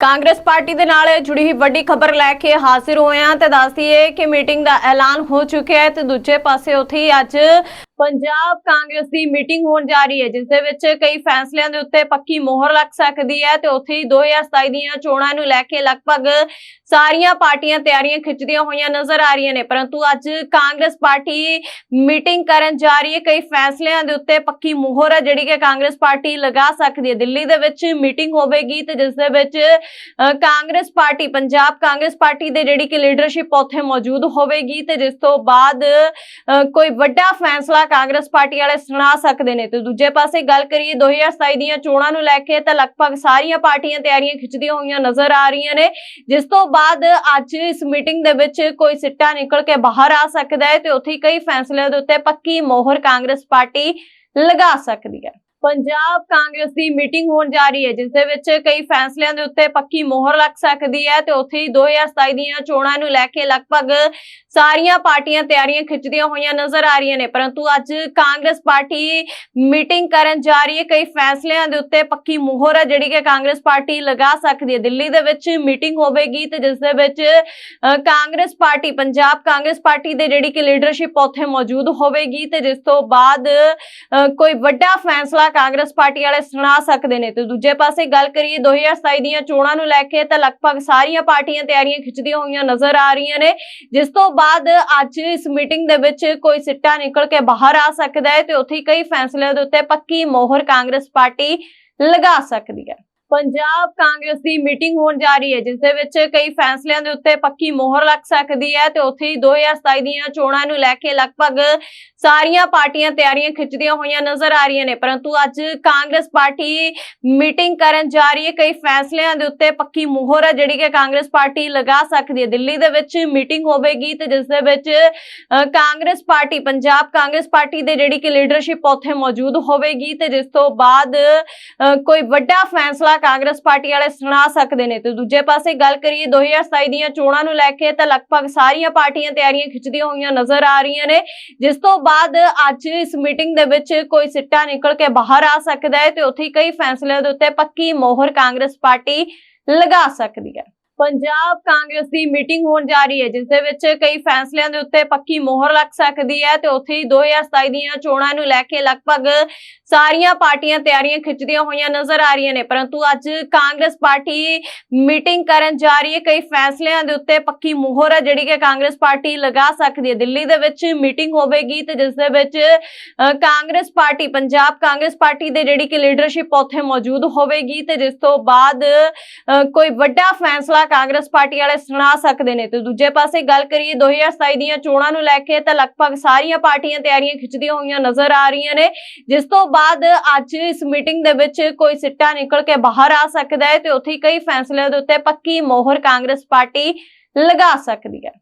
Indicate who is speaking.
Speaker 1: Congress party ਦੇ ਨਾਲ ਜੁੜੀ ਹੋਈ ਵੱਡੀ ਖਬਰ ਲੈ ਕੇ ਹਾਜ਼ਰ ਹੋਏ ਹਾਂ ਤੇ ਦੱਸਦੀਏ ਕਿ ਮੀਟਿੰਗ ਦਾ ਐਲਾਨ ਹੋ ਚੁੱਕਿਆ ਹੈ ਤੇ ਦੂਜੇ ਪਾਸੇ ਉੱਥੇ ਹੀ ਅੱਜ ਪੰਜਾਬ ਕਾਂਗਰਸ ਦੀ ਮੀਟਿੰਗ ਹੋਣ ਜਾ ਰਹੀ ਹੈ ਜਿਸ ਦੇ ਵਿੱਚ ਕਈ ਫੈਸਲਿਆਂ ਦੇ ਉੱਤੇ ਪੱਕੀ ਮੋਹਰ ਲੱਗ ਸਕਦੀ ਹੈ ਤੇ ਉੱਥੇ ਹੀ 2027 ਦੀਆਂ ਚੋਣਾਂ ਨੂੰ ਲੈ ਕੇ ਲਗਭਗ ਸਾਰੀਆਂ ਪਾਰਟੀਆਂ ਤਿਆਰੀਆਂ ਖਿੱਚਦੀਆਂ ਹੋਈਆਂ ਨਜ਼ਰ ਆ ਰਹੀਆਂ ਨੇ ਪਰੰਤੂ ਅੱਜ ਕਾਂਗਰਸ ਪਾਰਟੀ ਮੀਟਿੰਗ ਕਰਨ ਜਾ ਰਹੀ ਹੈ। ਕਈ ਫੈਸਲਿਆਂ ਦੇ ਉੱਤੇ ਪੱਕੀ ਮੋਹਰ ਹੈ ਜਿਹੜੀ ਕਿ ਕਾਂਗਰਸ ਪਾਰਟੀ ਲਗਾ ਸਕਦੀ ਹੈ। ਦਿੱਲੀ ਦੇ ਵਿੱਚ ਮੀਟਿੰਗ ਹੋਵੇਗੀ ਤੇ ਜਿਸ ਦੇ ਵਿੱਚ ਅ, ਕਾਂਗਰਸ ਪਾਰਟੀ ਪੰਜਾਬ ਕਾਂਗਰਸ ਪਾਰਟੀ ਦੇ ਜਿਹੜੀ ਕਿ ਲੀਡਰਸ਼ਿਪ ਉੱਥੇ ਮੌਜੂਦ ਹੋਵੇਗੀ ਤੇ ਜਿਸ ਤੋਂ ਬਾਅਦ ਅ, ਕੋਈ ਵੱਡਾ ਫੈਸਲਾ ਕਾਂਗਰਸ ਪਾਰਟੀ ਵਾਲੇ ਸੁਣਾ ਸਕਦੇ ਨੇ। ਤੇ ਦੂਜੇ ਪਾਸੇ ਗੱਲ ਕਰੀਏ 2027 ਦੀਆਂ ਚੋਣਾਂ ਨੂੰ ਲੈ ਕੇ ਤਾਂ ਲਗਭਗ ਸਾਰੀਆਂ ਪਾਰਟੀਆਂ ਤਿਆਰੀਆਂ ਖਿੱਚਦੀਆਂ ਹੋਈਆਂ ਨਜ਼ਰ ਆ ਰਹੀਆਂ ਨੇ। ਜਿਸ ਤੋਂ ਬਾਅਦ ਅੱਜ ਇਸ ਮੀਟਿੰਗ ਦੇ ਵਿੱਚ ਕੋਈ ਸਿੱਟਾ ਨਿਕਲ ਕੇ ਬਾਹਰ ਆ ਸਕਦਾ ਹੈ ਤੇ ਉੱਥੇ ਕਈ ਫੈਸਲਿਆਂ ਦੇ ਉੱਤੇ ਪੱਕੀ ਮੋਹਰ ਕਾਂਗਰਸ ਪਾਰਟੀ ਲਗਾ ਸਕਦੀ ਹੈ। ਪੰਜਾਬ ਕਾਂਗਰਸ ਦੀ ਮੀਟਿੰਗ ਹੋਣ ਜਾ ਰਹੀ ਹੈ ਜਿਸ ਦੇ ਵਿੱਚ ਕਈ ਫੈਸਲਿਆਂ ਦੇ ਉੱਤੇ ਪੱਕੀ ਮੋਹਰ ਲੱਗ ਸਕਦੀ ਹੈ ਤੇ ਉੱਥੇ ਹੀ 2027 ਦੀਆਂ ਚੋਣਾਂ ਨੂੰ ਲੈ ਕੇ ਲਗਭਗ ਸਾਰੀਆਂ ਪਾਰਟੀਆਂ ਤਿਆਰੀਆਂ ਖਿੱਚਦੀਆਂ ਹੋਈਆਂ ਨਜ਼ਰ ਆ ਰਹੀਆਂ ਨੇ ਪਰੰਤੂ ਅੱਜ ਕਾਂਗਰਸ ਪਾਰਟੀ ਮੀਟਿੰਗ ਕਰਨ ਜਾ ਰਹੀ ਹੈ। ਕਈ ਫੈਸਲਿਆਂ ਦੇ ਉੱਤੇ ਪੱਕੀ ਮੋਹਰ ਹੈ ਜਿਹੜੀ ਕਿ ਕਾਂਗਰਸ ਪਾਰਟੀ ਲਗਾ ਸਕਦੀ ਹੈ। ਦਿੱਲੀ ਦੇ ਵਿੱਚ ਮੀਟਿੰਗ ਹੋਵੇਗੀ ਤੇ ਜਿਸ ਦੇ ਵਿੱਚ Congress party Punjab Congress party ਦੇ ਜਿਹੜੀ ਕਿ ਲੀਡਰਸ਼ਿਪ ਉੱਥੇ ਮੌਜੂਦ ਹੋਵੇਗੀ ਤੇ ਜਿਸ ਤੋਂ ਬਾਅਦ ਅ, ਕੋਈ ਵੱਡਾ ਫੈਸਲਾ ਕਾਂਗਰਸ ਪਾਰਟੀ ਵਾਲੇ ਸੁਣਾ ਸਕਦੇ ਨੇ। ਤੇ ਦੂਜੇ ਪਾਸੇ ਗੱਲ ਕਰੀਏ 2027 ਦੀਆਂ ਚੋਣਾਂ ਨੂੰ ਲੈ ਕੇ ਤਾਂ ਲਗਭਗ ਸਾਰੀਆਂ ਪਾਰਟੀਆਂ ਤਿਆਰੀਆਂ ਖਿੱਚਦੀਆਂ ਹੋਈਆਂ ਨਜ਼ਰ ਆ ਰਹੀਆਂ ਨੇ। ਜਿਸ ਤੋਂ ਬਾਅਦ ਅੱਜ ਇਸ ਮੀਟਿੰਗ ਦੇ ਵਿੱਚ ਕੋਈ ਸਿੱਟਾ ਨਿਕਲ ਕੇ ਬਾਹਰ ਆ ਸਕਦਾ ਹੈ ਤੇ ਉੱਥੇ ਕਈ ਫੈਸਲਿਆਂ ਦੇ ਉੱਤੇ ਪੱਕੀ ਮੋਹਰ ਕਾਂਗਰਸ ਪਾਰਟੀ ਲਗਾ ਸਕਦੀ ਹੈ। ਪੰਜਾਬ ਕਾਂਗਰਸ ਦੀ ਮੀਟਿੰਗ ਹੋਣ ਜਾ ਰਹੀ ਹੈ, ਜਿਸ ਦੇ ਵਿੱਚ ਕਈ ਫੈਸਲਿਆਂ ਦੇ ਉੱਤੇ ਪੱਕੀ ਮੋਹਰ ਲੱਗ ਸਕਦੀ ਹੈ ਤੇ ਉੱਥੇ ਹੀ 2027 ਦੀਆਂ ਚੋਣਾਂ ਨੂੰ ਲੈ ਕੇ ਲਗਭਗ ਸਾਰੀਆਂ ਪਾਰਟੀਆਂ ਤਿਆਰੀਆਂ ਖਿੱਚਦੀਆਂ ਹੋਈਆਂ ਨਜ਼ਰ ਆ ਰਹੀਆਂ ਨੇ, ਪਰੰਤੂ ਅੱਜ ਕਾਂਗਰਸ ਪਾਰਟੀ ਮੀਟਿੰਗ ਕਰਨ ਜਾ ਰਹੀ ਹੈ। ਕਈ ਫੈਸਲਿਆਂ ਦੇ ਉੱਤੇ ਪੱਕੀ ਮੋਹਰ ਹੈ ਜਿਹੜੀ ਕਿ ਕਾਂਗਰਸ ਪਾਰਟੀ ਲਗਾ ਸਕਦੀ ਹੈ। ਦਿੱਲੀ ਦੇ ਵਿੱਚ ਮੀਟਿੰਗ ਹੋਵੇਗੀ ਤੇ ਜਿਸ ਦੇ ਵਿੱਚ ਕਾਂਗਰਸ ਪਾਰਟੀ, ਪੰਜਾਬ ਕਾਂਗਰਸ ਪਾਰਟੀ ਦੇ ਜਿਹੜੀ ਕਿ ਲੀਡਰਸ਼ਿਪ ਉੱਥੇ ਮੌਜੂਦ ਹੋਵੇਗੀ ਤੇ ਜਿਸ ਤੋਂ ਬਾਅਦ ਕੋਈ ਵੱਡਾ ਫੈਸਲਾ ਕਾਂਗਰਸ ਪਾਰਟੀ ਵਾਲੇ ਸੁਣਾ ਸਕਦੇ ਨੇ। ਤੇ ਦੂਜੇ ਪਾਸੇ ਗੱਲ ਕਰੀਏ 2027 ਦੀਆਂ ਚੋਣਾਂ ਨੂੰ ਲੈ ਕੇ ਤਾਂ ਲਗਭਗ ਸਾਰੀਆਂ ਪਾਰਟੀਆਂ ਤਿਆਰੀਆਂ ਖਿੱਚਦੀਆਂ ਹੋਈਆਂ ਨਜ਼ਰ ਆ ਰਹੀਆਂ ਨੇ। ਜਿਸ ਤੋਂ ਬਾਅਦ ਅੱਜ ਇਸ ਮੀਟਿੰਗ ਦੇ ਵਿੱਚ ਕੋਈ ਸਿੱਟਾ ਨਿਕਲ ਕੇ ਬਾਹਰ ਆ ਸਕਦਾ ਹੈ ਤੇ ਉੱਥੇ ਕਈ ਫੈਸਲਿਆਂ ਦੇ ਉੱਤੇ ਪੱਕੀ ਮੋਹਰ ਕਾਂਗਰਸ ਪਾਰਟੀ ਲਗਾ ਸਕਦੀ ਹੈ। ਪੰਜਾਬ ਕਾਂਗਰਸ ਦੀ ਮੀਟਿੰਗ ਹੋਣ ਜਾ ਰਹੀ ਹੈ ਜਿਸ ਦੇ ਵਿੱਚ ਕਈ ਫੈਸਲਿਆਂ ਦੇ ਉੱਤੇ ਪੱਕੀ ਮੋਹਰ ਲੱਗ ਸਕਦੀ ਹੈ ਤੇ ਉੱਥੇ ਹੀ 2027 ਦੀਆਂ ਚੋਣਾਂ ਨੂੰ ਲੈ ਕੇ ਲਗਭਗ ਸਾਰੀਆਂ ਪਾਰਟੀਆਂ ਤਿਆਰੀਆਂ ਖਿੱਚਦੀਆਂ ਹੋਈਆਂ ਨਜ਼ਰ ਆ ਰਹੀਆਂ ਨੇ ਪਰੰਤੂ ਅੱਜ ਕਾਂਗਰਸ ਪਾਰਟੀ ਮੀਟਿੰਗ ਕਰਨ ਜਾ ਰਹੀ ਹੈ। ਕਈ ਫੈਸਲਿਆਂ ਦੇ ਉੱਤੇ ਪੱਕੀ ਮੋਹਰ ਹੈ ਜਿਹੜੀ ਕਿ ਕਾਂਗਰਸ ਪਾਰਟੀ ਲਗਾ ਸਕਦੀ ਹੈ। ਦਿੱਲੀ ਦੇ ਵਿੱਚ ਮੀਟਿੰਗ ਹੋਵੇਗੀ ਤੇ ਜਿਸ ਦੇ ਵਿੱਚ ਅ, ਕਾਂਗਰਸ ਪਾਰਟੀ ਪੰਜਾਬ ਕਾਂਗਰਸ ਪਾਰਟੀ ਦੇ ਜਿਹੜੀ ਕਿ ਲੀਡਰਸ਼ਿਪ ਉੱਥੇ ਮੌਜੂਦ ਹੋਵੇਗੀ ਤੇ ਜਿਸ ਤੋਂ ਬਾਅਦ ਅ, ਕੋਈ ਵੱਡਾ ਫੈਸਲਾ ਕਾਂਗਰਸ ਪਾਰਟੀ ਵਾਲੇ ਸੁਣਾ ਸਕਦੇ ਨੇ। ਤੇ ਦੂਜੇ ਪਾਸੇ ਗੱਲ ਕਰੀਏ 2027 ਦੀਆਂ ਚੋਣਾਂ ਨੂੰ ਲੈ ਕੇ ਤਾਂ ਲਗਭਗ ਸਾਰੀਆਂ ਪਾਰਟੀਆਂ ਤਿਆਰੀਆਂ ਖਿੱਚਦੀਆਂ ਹੋਈਆਂ ਨਜ਼ਰ ਆ ਰਹੀਆਂ ਨੇ। ਜਿਸ ਤੋਂ ਬਾਅਦ ਅੱਜ ਇਸ ਮੀਟਿੰਗ ਦੇ ਵਿੱਚ ਕੋਈ ਸਿੱਟਾ ਨਿਕਲ ਕੇ ਬਾਹਰ ਆ ਸਕਦਾ ਹੈ ਤੇ ਉੱਥੇ ਕਈ ਫੈਸਲਿਆਂ ਦੇ ਉੱਤੇ ਪੱਕੀ ਮੋਹਰ ਕਾਂਗਰਸ ਪਾਰਟੀ ਲਗਾ ਸਕਦੀ ਹੈ।